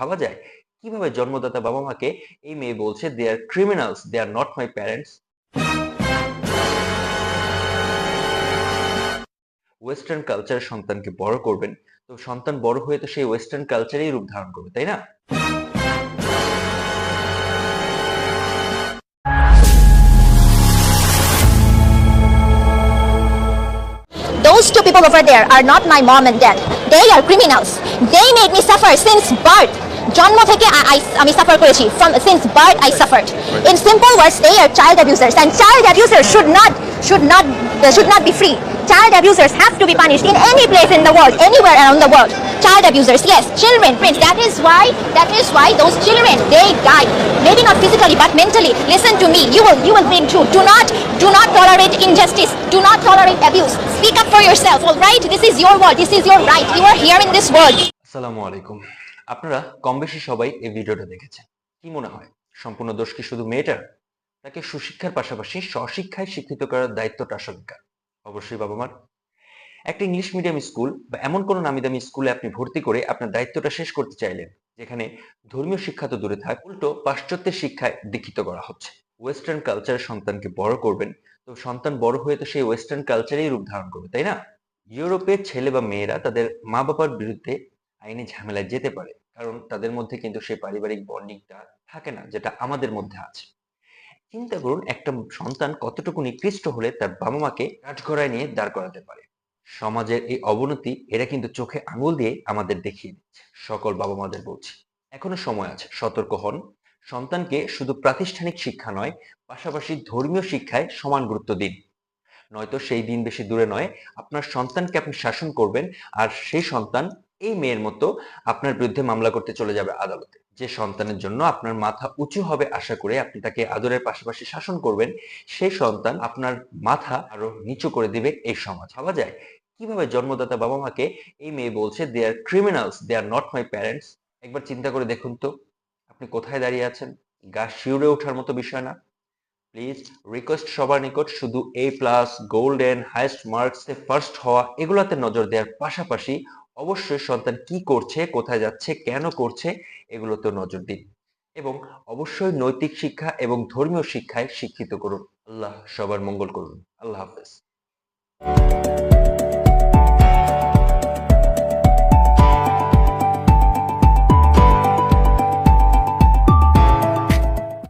ভাবা যায় কীভাবে জন্মদাতা বাবা মাকে এই মেয়ে বলছে they are criminals they are not my parents western কালচারের সন্তানকে বড় করবেন, তো সন্তান বড় হয়ে তো সেই ওয়েস্টার্ন কালচারেই রূপ ধারণ করবে, তাই না Those two people over there are not my mom and dad. They are criminals. They made me suffer since birth. জন্ম থেকে I- I- আমি সাফার করেছি from since birth I suffered. In simple words, they are child abusers and child abusers should not should not uh, should not be free. Child abusers have to be punished in any place in the world, anywhere around the world. Child abusers, yes, children, prince. That is why that is why those children they die. Maybe not physically, but mentally. Listen to me. You will you will bring truth. Do not do not tolerate injustice. Do not tolerate abuse. Speak up for yourself. All right. This is your world. This is your right. You are here in this world. আসসালামু আলাইকুম আপনারা কম বেশি সবাই এই ভিডিওটা দেখেছেন। কি মনে হয়? সম্পূর্ণ দোষ কি শুধু মেয়েটার? তাকে সুশিক্ষার পাশাপাশি স্বশিক্ষায় শিক্ষিত করার দায়িত্বটা আসলে অবশ্যই বাবা মার। একটা ইংলিশ মিডিয়াম স্কুল বা এমন কোনো নামি দামি স্কুলে আপনি ভর্তি করে আপনার দায়িত্বটা শেষ করতে চাইলেন, যেখানে ধর্মীয় শিক্ষা তো দূরে থাক, উল্টো পাশ্চাত্যের শিক্ষায় দীক্ষিত করা হচ্ছে। ওয়েস্টার্ন কালচারের সন্তানকে বড় করবেন, তো সন্তান বড় হয়ে তো সেই ওয়েস্টার্ন কালচারেই রূপ ধারণ করবে, তাই না? ইউরোপের ছেলে বা মেয়েরা তাদের মা বাবার বিরুদ্ধে আইনি ঝামেলায় যেতে পারে। কারণ তাদের মধ্যে কিন্তু সেই পারিবারিক বন্ডিংটা থাকে না, যেটা আমাদের মধ্যে আছে। চিন্তা করুন, একটা সন্তান কতটুকু নিকৃষ্ট হলে তার বাবা মাকে কাঠগড়ায় নিয়ে দাঁড় করাতে পারে। সমাজের এই অবনতি, এরা কিন্তু চোখে আঙুল দিয়ে আমাদের দেখিয়ে দিচ্ছে। সকল বাবা মাদের বলছি, এখনও সময় আছে, সতর্ক হন। সন্তানকে শুধু প্রাতিষ্ঠানিক শিক্ষা নয়, পাশাপাশি ধর্মীয় শিক্ষায় সমান গুরুত্ব দিন। নয়তো সেই দিন বেশি দূরে নয়, আপনার সন্তানকে আপনি শাসন করবেন, আর সেই সন্তান এই মেয়ের মতো আপনার বিরুদ্ধে মামলা করতে চলে যাবে আদালতে। যে সন্তানের জন্য আপনার মাথা উঁচু হবে আশা করে আপনি তাকে আদরের পাশাপাশি শাসন করবেন, সেই সন্তান আপনার মাথা আরও নিচু করে দিবে এই সমাজ। ভাবা যায় কীভাবে জন্মদাতা বাবা মাকে এই মেয়ে বলছে they are criminals they are not my parents একবার চিন্তা করে দেখুন তো, আপনি কোথায় দাঁড়িয়ে আছেন? গা শিউরে ওঠার মতো বিষয় না? প্লিজ রিকোয়েস্ট সবার নিকট শুধু A plus golden highest marks first হওয়া, এগুলাতে নজর দেওয়ার পাশাপাশি অবশ্যই সন্তান কি করছে, কোথায় যাচ্ছে, কেন করছে, এগুলোতে নজর দিন। এবং অবশ্যই নৈতিক শিক্ষা এবং ধর্মীয় শিক্ষায় শিক্ষিত করুন। আল্লাহ সবার মঙ্গল করুন। আল্লাহ হাফেজ।